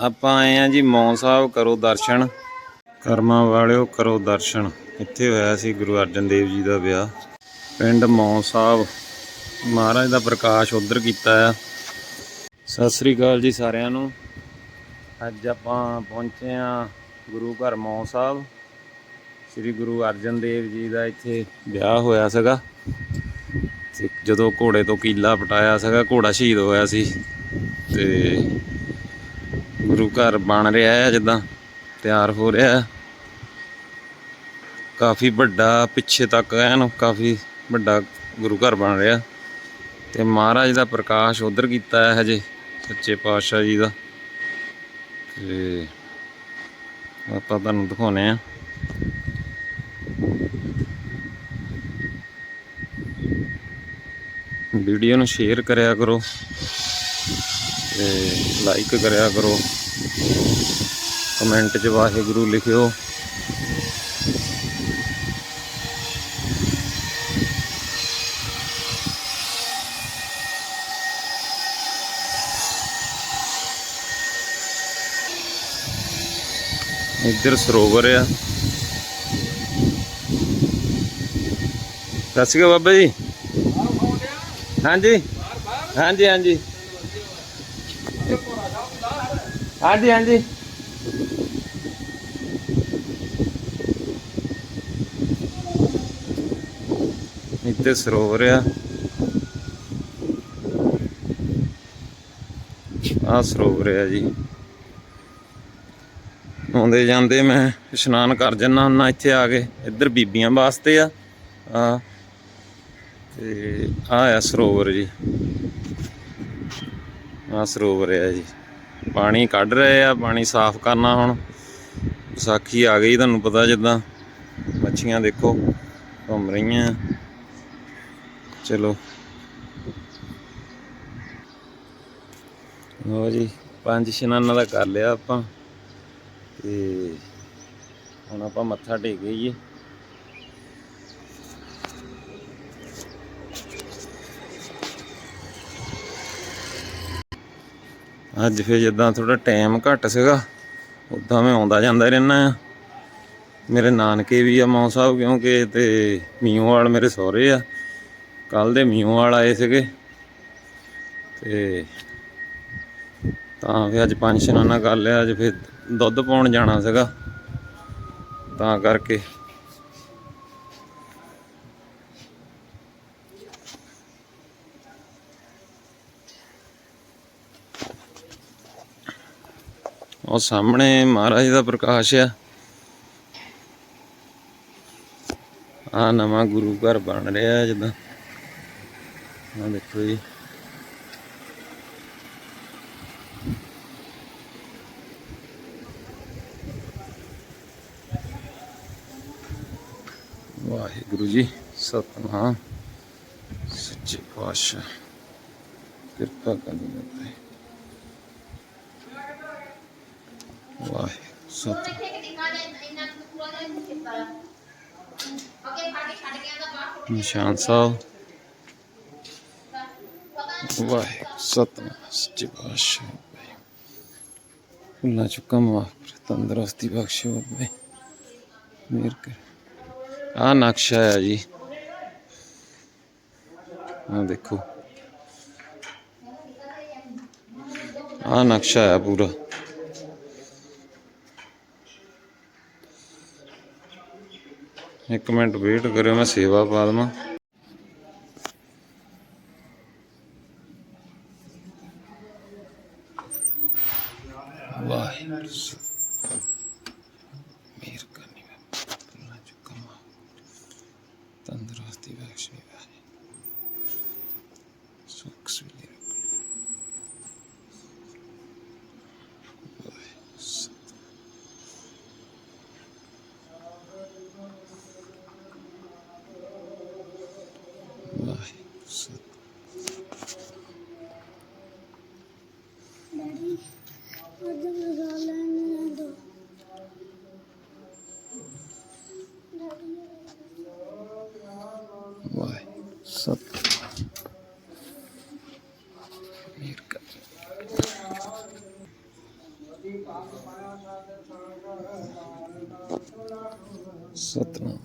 ਆਪਾਂ ਆਏ ਆ ਜੀ ਮੌਂ ਸਾਹਿਬ ਕਰੋ ਦਰਸ਼ਨ। ਕਰਮਾਂ ਵਾਲਿਓ ਕਰੋ ਦਰਸ਼ਨ। ਇੱਥੇ ਹੋਇਆ ਸੀ ਗੁਰੂ ਅਰਜਨ ਦੇਵ ਜੀ ਦਾ ਵਿਆਹ। ਪਿੰਡ ਮੌਂ ਸਾਹਿਬ। ਮਹਾਰਾਜ ਦਾ ਪ੍ਰਕਾਸ਼ ਉਧਰ ਕੀਤਾ ਆ। ਸਤਿ ਸ੍ਰੀ ਅਕਾਲ ਜੀ ਸਾਰਿਆਂ ਨੂੰ। ਅੱਜ ਆਪਾਂ ਪਹੁੰਚੇ ਆ ਗੁਰੂ ਘਰ ਮੌਂ ਸਾਹਿਬ। ਸ੍ਰੀ ਗੁਰੂ ਅਰਜਨ ਦੇਵ ਜੀ ਦਾ ਇੱਥੇ ਵਿਆਹ ਹੋਇਆ ਸੀਗਾ। ਜਦੋਂ ਘੋੜੇ ਤੋਂ ਕੀਲਾ ਪਟਾਇਆ ਸੀਗਾ, ਘੋੜਾ ਸ਼ਹੀਦ ਹੋਇਆ ਸੀ। ਤੇ ਗੁਰੂ ਘਰ ਬਣ ਰਿਹਾ ਹੈ, ਜਿੱਦਾਂ ਤਿਆਰ ਹੋ ਰਿਹਾ ਹੈ। ਕਾਫੀ ਵੱਡਾ ਪਿੱਛੇ ਤੱਕ ਐਨ ਕਾਫੀ ਵੱਡਾ ਗੁਰੂ ਘਰ ਬਣ ਰਿਹਾ ਤੇ ਮਹਾਰਾਜ ਦਾ ਪ੍ਰਕਾਸ਼ ਉਧਰ ਕੀਤਾ ਹੈ ਹਜੇ, ਸੱਚੇ ਪਾਤਸ਼ਾਹ ਜੀ ਦਾ। ਤੇ ਆਪਾਂ ਤੁਹਾਨੂੰ ਦਿਖਾਉਨੇ ਆ ਵੀਡੀਓ ਨੂੰ ਸ਼ੇਅਰ ਕਰਿਆ ਕਰੋ। ਤੇ ਲਾਈਕ ਕਰਿਆ ਕਰੋ। ਕਮੈਂਟ 'ਚ ਵਾਹਿਗੁਰੂ ਲਿਖਿਓ। ਇੱਧਰ ਸਰੋਵਰ ਆ। ਸਤਿ ਸ਼੍ਰੀ ਅਕਾਲ ਬਾਬਾ ਜੀ। ਹਾਂਜੀ। ਹਾਂਜੀ ਹਾਂਜੀ। ਹਾਂਜੀ ਹਾਂਜੀ। ਇੱਥੇ ਸਰੋਵਰ ਆ ਆ ਸਰੋਵਰ ਆ ਜੀ। ਆਉਂਦੇ ਜਾਂਦੇ ਮੈਂ ਇਸ਼ਨਾਨ ਕਰ ਜੰਨਾ ਹੁੰਦਾ ਇੱਥੇ ਆ ਕੇ। ਇੱਧਰ ਬੀਬੀਆਂ ਵਾਸਤੇ ਆ। ਆ। ਤੇ ਆ ਆ ਸਰੋਵਰ ਜੀ। ਆ ਸਰੋਵਰ ਆ ਜੀ। ਪਾਣੀ ਕੱਢ ਰਹੇ ਆ, ਪਾਣੀ ਸਾਫ਼ ਕਰਨਾ ਹੁਣ। ਵਿਸਾਖੀ ਆ ਗਈ ਤੁਹਾਨੂੰ ਪਤਾ ਜਿੱਦਾਂ। ਮੱਛੀਆਂ ਦੇਖੋ, ਘੁੰਮ ਰਹੀਆਂ। ਚਲੋ। ਲਓ ਜੀ, ਪੰਜ ਸਨਾਨਾਂ ਦਾ ਕਰ ਲਿਆ ਆਪਾਂ। ਤੇ ਹੁਣ ਆਪਾਂ ਮੱਥਾ ਟੇਕ ਗਈਏ ਅੱਜ ਫੇਰ ਜਿੱਦਾਂ ਥੋੜਾ ਟਾਈਮ ਘੱਟ ਸੀਗਾ, ਉਦਾਂ ਮੈਂ ਆਉਂਦਾ ਜਾਂਦਾ ਰਹਿਣਾ ਆ। ਮੇਰੇ ਨਾਨਕੇ ਵੀ ਆ ਮੌਂ ਸਾਹਿਬ, ਕਿਉਂਕਿ ਤੇ ਮੀਓਵਾਲ ਮੇਰੇ ਸਹੁਰੇ ਆ। ਕੱਲ ਦੇ ਮੀਓਵਾਲ ਆਏ ਸੀਗੇ। ਤੇ ਤਾਂ ਫਿਰ ਅੱਜ ਪੰਜ ਇਸ਼ਨਾਨਾ ਕਰ ਲਿਆ ਅੱਜ ਫਿਰ ਦੁੱਧ ਪਾਉਣ ਜਾਣਾ ਸੀਗਾ। ਤਾਂ ਕਰਕੇ ਉਹ ਸਾਹਮਣੇ ਮਹਾਰਾਜ ਦਾ ਪ੍ਰਕਾਸ਼ ਆ। ਆ ਨਵਾਂ ਗੁਰੂ ਘਰ ਬਣ ਰਿਹਾ ਜਿੱਦਾਂ। ਆ ਦੇਖੋ ਜੀ। ਵਾਹਿਗੁਰੂ ਜੀ, ਸਤਨਾਮ। ਸੱਚੇ ਪਾਤਸ਼ਾਹ, ਕਿਰਪਾ ਕਰਨੀ ਬਾਬਾ ਵਾਹਿਗੁਰੂ ਸਤਿ ਨਿਸ਼ਾਨ ਸਾਹਿਬ ਵਾਹਿਗੁਰੂ ਸਤਨਾਮ ਸੱਚੇ ਪਾਤਸ਼ਾਹ ਭੁੱਲਾਂ ਚੁੱਕਾ ਮਾਫ ਕਰ ਤੰਦਰੁਸਤੀ ਬਖਸ਼ੋ ਬਾਬੇ ਮਿਹਰ ਕਰ ਆ ਨਕਸ਼ਾ ਹੈ ਜੀ ਆ ਦੇਖੋ ਆ ਨਕਸ਼ਾ ਹੈ ਪੂਰਾ ਇੱਕ ਮਿੰਟ ਵੇਟ ਕਰਿਓ ਮੈਂ ਸੇਵਾ ਪਾ ਦੇਵਾਂ। ਵਾਹਿਗੁਰੂ। ਮੇਰ ਕਰਨੀ ਮੈਂ ਭੁੱਲਾਂ ਚੁੱਕਾ ਮਾਫ ਤੰਦਰੁਸਤੀ ਬਖਸ਼ੇ ਵਾਹਿਗੁਰੂ ਸੁਖ ਸੁਵਿਧਾ ਰੱਖਣਾ ਵਾਹਿਗੁਰੂ ਸਤਿ- ਵਾਹਿਗੁਰੂ ਸਤਿ- ਉਧਰ ਲਗਾ ਲੈਣੇ ਦੋ ਵਾਹਿਗੁਰੂ ਸਤਿ। ਮੇਰ ਕਰ ਸਤਨਾਮ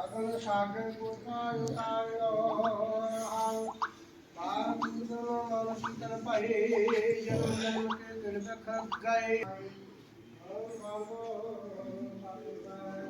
ਅਗਲ ਸਾਗਰ ਕੋਟਾ ਉਤਾਰਿਓ ਆਓ ਬਾਪ ਸੁਨੋ ਮਨ ਸਿਤਰ ਭਏ ਜਨਮ ਜਨਮ ਕੇ ਦਿਨ ਦਖ ਗਏ ਵਾਹਿ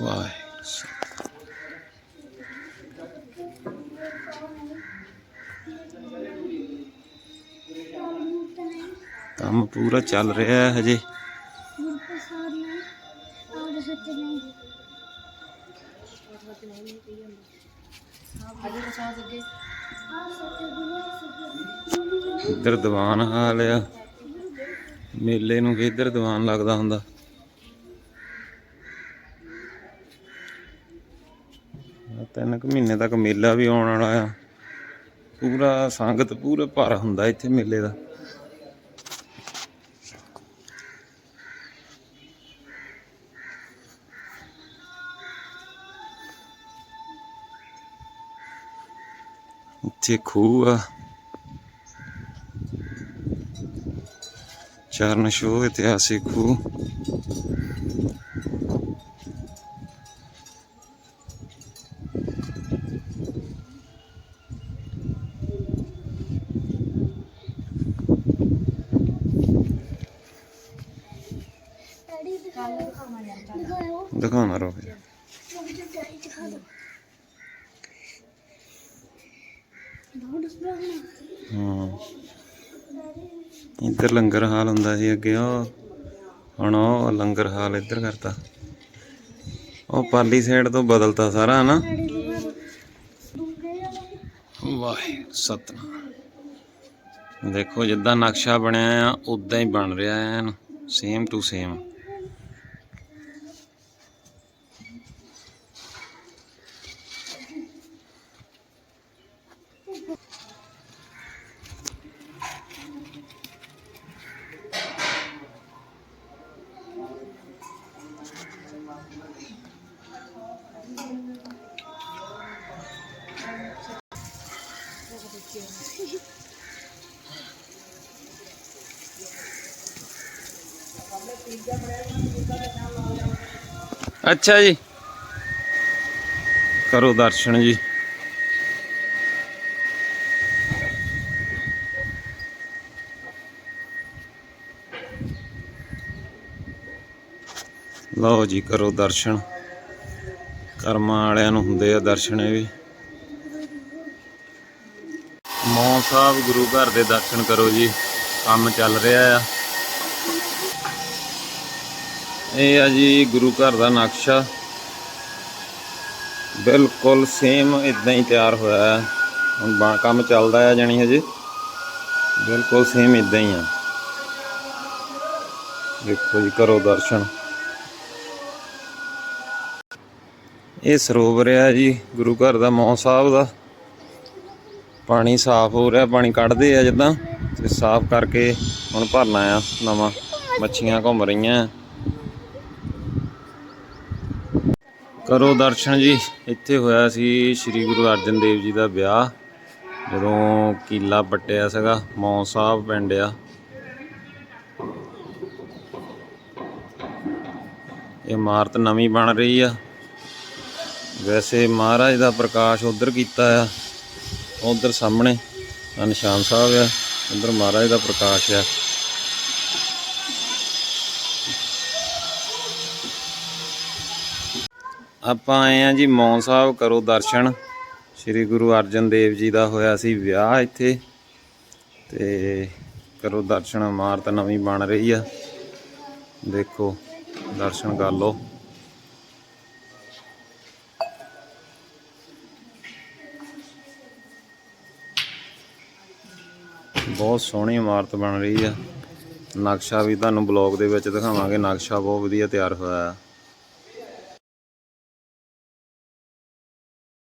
ਵਾਹਿ ਕੰਮ ਪੂਰਾ ਚੱਲ ਰਿਹਾ ਹੈ ਹਜੇ। ਇੱਧਰ ਦੀਵਾਨ ਹਾਲ ਆ ਮੇਲੇ ਨੂੰ ਕਿੱਧਰ ਦੀਵਾਨ ਲੱਗਦਾ ਹੁੰਦਾ? ਤਿੰਨ ਕੁ ਮਹੀਨੇ ਤੱਕ ਮੇਲਾ ਵੀ ਆਉਣ ਵਾਲਾ ਆ। ਪੂਰਾ ਸੰਗਤ, ਪੂਰਾ ਭਰ ਹੁੰਦਾ ਇੱਥੇ ਮੇਲੇ ਦਾ। ਇੱਥੇ ਖੂਹ ਆ। ਚਰਨ ਛੋਹ ਇਤਿਹਾਸਿਕ ਖੂਹ ਡੈਡੀ ਦਿਖਾ ਦਿਖਾਓ ਦਿਖਾਉਣਾ ਰੋ ਫਿਰ ਮੁझे ਡੈਡੀ ਦਿਖਾ ਦੋ ਬਹੁਤ ਸਪੈਸ਼ਲ ਹਾਂ। ਇੱਧਰ ਲੰਗਰ ਹਾਲ ਹੁੰਦਾ ਸੀ ਅੱਗੇ, ਉਹ ਹੁਣ ਉਹ ਲੰਗਰ ਹਾਲ ਇੱਧਰ ਕਰਤਾ। ਉਹ ਪਾਲੀ ਸਾਈਡ ਤੋਂ ਬਦਲਤਾ ਸਾਰਾ ਨਾ ਡੈਡੀ ਸਤਨਾਮ। ਦੇਖੋ, ਜਿੱਦਾਂ ਨਕਸ਼ਾ ਬਣਿਆ ਆ, ਉਦਾਂ ਹੀ ਬਣ ਰਿਹਾ ਐਨ ਸੇਮ ਟੂ ਸੇਮ ਅੱਛਾ ਜੀ। ਕਰੋ ਦਰਸ਼ਨ ਜੀ। ਲਓ ਜੀ ਕਰੋ ਦਰਸ਼ਨ। ਕਰਮਾਂ ਵਾਲਿਆਂ ਨੂੰ ਹੁੰਦੇ ਆ ਦਰਸ਼ਨ ਇਹ ਵੀ। ਮੌਂ ਸਾਹਿਬ ਗੁਰੂ ਘਰ ਦੇ ਦਰਸ਼ਨ ਕਰੋ ਜੀ, ਕੰਮ ਚੱਲ ਰਿਹਾ ਆ। ਇਹ ਆ ਜੀ ਗੁਰੂ ਘਰ ਦਾ ਨਕਸ਼ਾ। ਬਿਲਕੁਲ ਸੇਮ ਇਦਾਂ ਹੀ ਤਿਆਰ ਹੋਇਆ ਹੈ ਹੁਣ ਕੰਮ ਚੱਲਦਾ ਆ ਜਾਣੀ ਹਜੇ। ਬਿਲਕੁਲ ਸੇਮ ਇਦਾਂ ਹੀ ਆ। ਦੇਖੋ ਜੀ ਕਰੋ ਦਰਸ਼ਨ। ਇਹ ਸਰੋਵਰ ਆ ਜੀ, ਗੁਰੂ ਘਰ ਦਾ ਮੌਂ ਸਾਹਿਬ ਦਾ। ਪਾਣੀ ਸਾਫ਼ ਹੋ ਰਿਹਾ, ਪਾਣੀ ਕੱਢਦੇ ਆ ਜਿੱਦਾਂ, ਤੇ ਸਾਫ਼ ਕਰਕੇ ਹੁਣ ਭਰਨਾ ਆ ਨਵਾਂ। ਮੱਛੀਆਂ ਘੁੰਮ ਰਹੀਆਂ। ਕਰੋ ਦਰਸ਼ਨ ਜੀ, ਇੱਥੇ ਹੋਇਆ ਸੀ ਸ੍ਰੀ ਗੁਰੂ ਅਰਜਨ ਦੇਵ ਜੀ ਦਾ ਵਿਆਹ, ਜਦੋਂ ਕੀਲਾ ਪੱਟਿਆ ਸੀਗਾ ਮੌਂ ਸਾਹਿਬ ਪਿੰਡ ਆ। ਇਮਾਰਤ ਨਵੀਂ ਬਣ ਰਹੀ ਆ। ਵੈਸੇ ਮਹਾਰਾਜ ਦਾ ਪ੍ਰਕਾਸ਼ ਉਧਰ ਕੀਤਾ ਆ, ਉਧਰ ਸਾਹਮਣੇ, ਆਹ ਨਿਸ਼ਾਨ ਸਾਹਿਬ ਆ, ਉਧਰ ਮਹਾਰਾਜ ਦਾ ਪ੍ਰਕਾਸ਼ ਆ। ਆਪਾਂ ਆਏ ਆ ਜੀ ਮੌਂ ਸਾਹਿਬ ਕਰੋ ਦਰਸ਼ਨ, ਸ੍ਰੀ ਗੁਰੂ ਅਰਜਨ ਦੇਵ ਜੀ ਦਾ ਹੋਇਆ ਸੀ ਵਿਆਹ ਇੱਥੇ, ਤੇ ਕਰੋ ਦਰਸ਼ਨ, ਇਮਾਰਤ ਨਵੀਂ ਬਣ ਰਹੀ ਆ। ਦੇਖੋ, ਦਰਸ਼ਨ ਕਰ ਲਓ। ਬਹੁਤ ਸੋਹਣੀ ਇਮਾਰਤ ਬਣ ਰਹੀ ਆ। ਨਕਸ਼ਾ ਵੀ ਤੁਹਾਨੂੰ ਬਲੌਗ ਦੇ ਵਿੱਚ ਦਿਖਾਵਾਂਗੇ। ਨਕਸ਼ਾ ਬਹੁਤ ਵਧੀਆ ਤਿਆਰ ਹੋਇਆ। ਹੈ